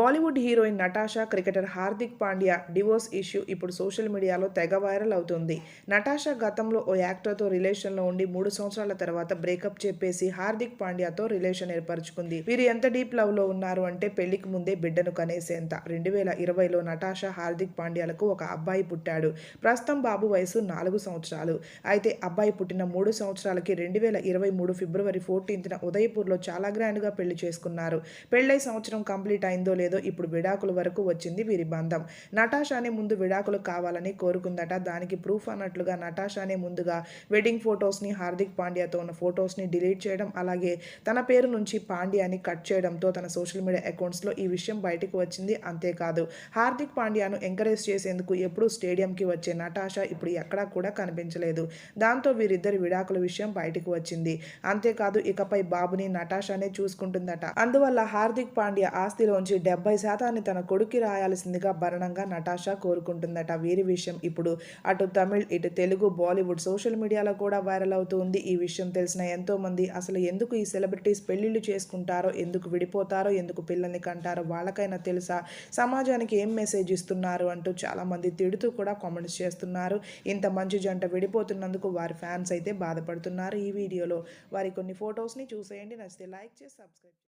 Bollywood heroine Natasha cricketer Hardik Pandya divorce issue ఇప్పుడు social మీడియాలో తెగ వైరల్ అవుతుంది. నటాషా గతంలో ఓ యాక్టర్తో రిలేషన్లో ఉండి మూడు సంవత్సరాల తర్వాత బ్రేకప్ చెప్పేసి హార్దిక్ పాండ్యాతో రిలేషన్ ఏర్పరచుకుంది. వీరు ఎంత డీప్ లవ్లో ఉన్నారు అంటే పెళ్ళికి ముందే బిడ్డను కనేసేంత. రెండు వేల ఇరవైలో నటాషా హార్దిక్ పాండ్యాలకు ఒక అబ్బాయి పుట్టాడు. ప్రస్తుతం బాబు వయసు నాలుగు సంవత్సరాలు. అయితే అబ్బాయి పుట్టిన మూడు సంవత్సరాలకి రెండు వేల ఇరవై మూడు ఫిబ్రవరి ఫోర్టీన్త్న ఉదయపూర్లో చాలా గ్రాండ్గా పెళ్ళి చేసుకున్నారు. పెళ్ళై సంవత్సరం కంప్లీట్ అయిందో లేదో ఇప్పుడు విడాకుల వరకు వచ్చింది వీరి బంధం. నటాషానే ముందు విడాకులు కావాలని కోరుకుందట. దానికి ప్రూఫ్ అన్నట్లుగా నటాషానే ముందుగా వెడ్డింగ్ ఫొటోస్ని హార్దిక్ పాండ్యాతో ఉన్న ఫొటోస్ని డిలీట్ చేయడం అలాగే తన పేరు నుంచి పాండ్యాని కట్ చేయడంతో తన సోషల్ మీడియా అకౌంట్స్లో ఈ విషయం బయటకు వచ్చింది. అంతేకాదు హార్దిక్ పాండ్యాను ఎంకరేజ్ చేసేందుకు ఎప్పుడూ స్టేడియంకి వచ్చే నటాషా ఇప్పుడు ఎక్కడా కూడా కనిపించలేదు. దాంతో వీరిద్దరి విడాకుల విషయం బయటకు వచ్చింది. అంతేకాదు ఇకపై బాబుని నటాషానే చూసుకుంటుందట. అందువల్ల హార్దిక్ పాండ్యా ఆస్తిలోంచి డెబ్బై శాతాన్ని తన కొడుక్కి రాయాల్సిందిగా భరణంగా నటాషా కోరుకుంటుందట. వీరి విషయం ఇప్పుడు అటు తమిళ్ ఇటు తెలుగు బాలీవుడ్ సోషల్ మీడియాలో కూడా వైరల్ అవుతుంది. ఈ విషయం తెలిసిన ఎంతోమంది అసలు ఎందుకు ఈ సెలబ్రిటీస్ పెళ్ళిళ్ళు చేసుకుంటారో ఎందుకు విడిపోతారో ఎందుకు పిల్లల్ని కంటారో వాళ్ళకైనా తెలుసా? సమాజానికి ఏం మెసేజ్ ఇస్తున్నారు అంటూ చాలామంది తిడుతూ కూడా కామెంట్స్ చేస్తున్నారు. ఇంత మంచి జంట విడిపోతున్నందుకు వారి ఫ్యాన్స్ అయితే బాధపడుతున్నారు. ఈ వీడియోలో వారి కొన్ని ఫొటోస్ని చూసేయండి. నచ్చితే లైక్ చేసి సబ్స్క్రైబ్